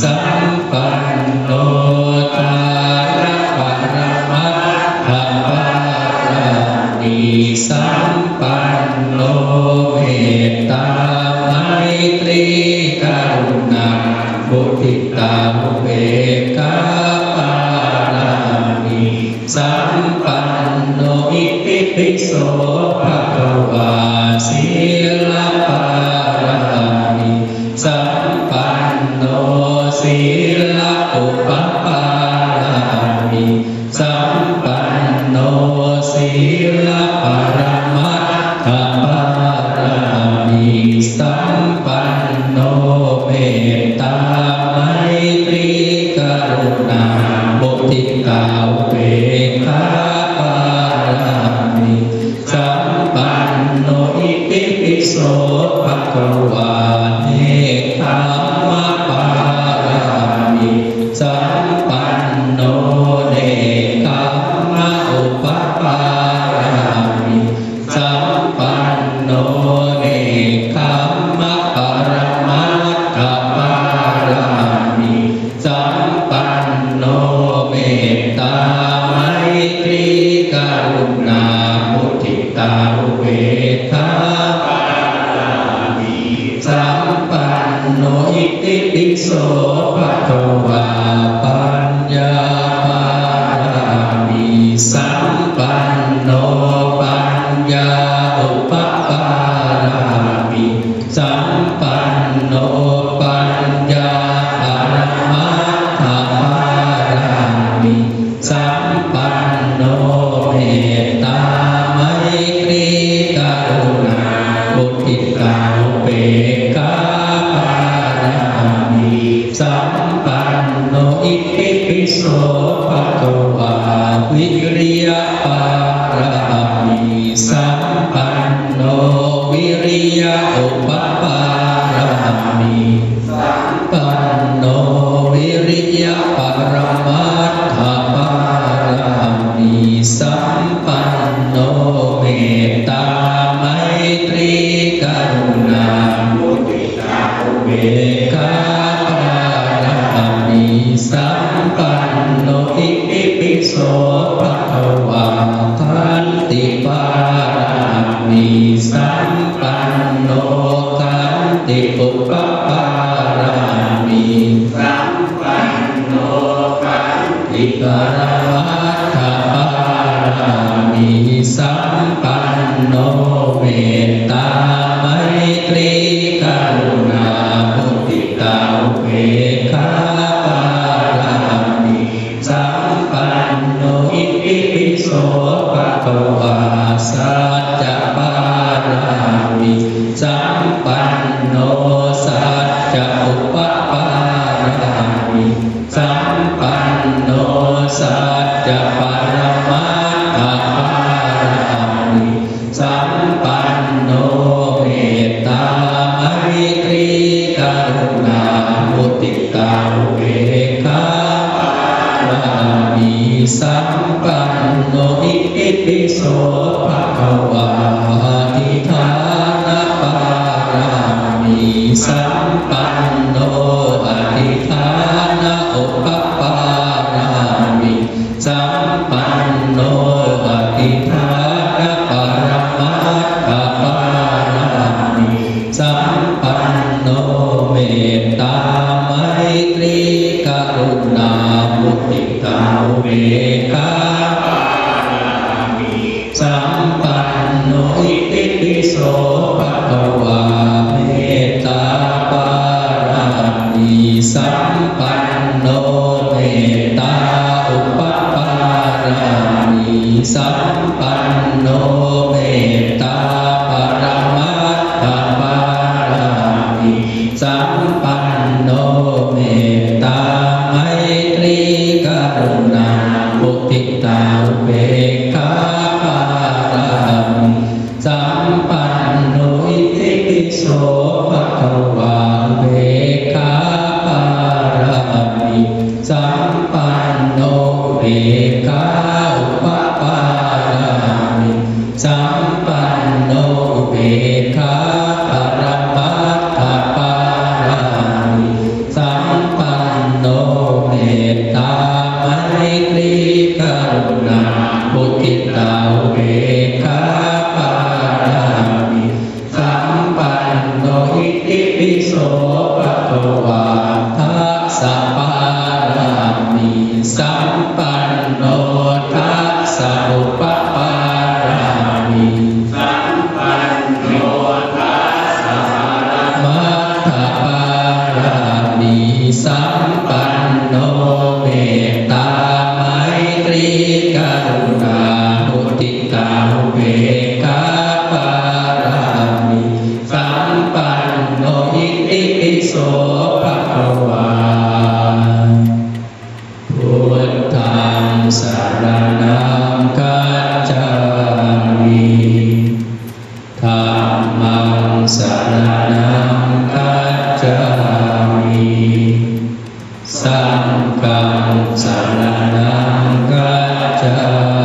สัมปันโนตาระปรมัตถะปารมีสัมปันโนเมตตาไมตรีกรุณาบุติตาเวกาปารามีสัมปันโนอิติปิโสภะ โสปัตโต มปันโนอิทิปิโสภะคะวาวิริยะปารามิสัมปันโนวิริยะอุปปารามิสัมปันโนวิริยะปรมัตถปารามิสัมปันโนเมตตาไมตร โสปะะวะทันติปารามิสัมปันโนทันติปุปปารามิสัมปันโนทันติปารามัปารามิสัมปันโนเม จะอุปปารตังมิสัมปันโนสัจจะปรมาตาปารีสัมปันโนเมตตาอริตรีกรุณามุติตาเวคาปามีสัมปันโนอิปิโสภะควาทิธา สัมปันโนอธิฐานะอุปปานามิสัมปันโนอธิฐานะปรมัตถปานามิสัมปันโนเมตตาไมตรีกรุณามุติตาเวกา Eka สัมปันโนเมตตาไมตรีกรุณามุติตาเวกาปารามิสัมปันโนอิติภะคะวาพุทธังสารนังกั กังสารนังกัจจา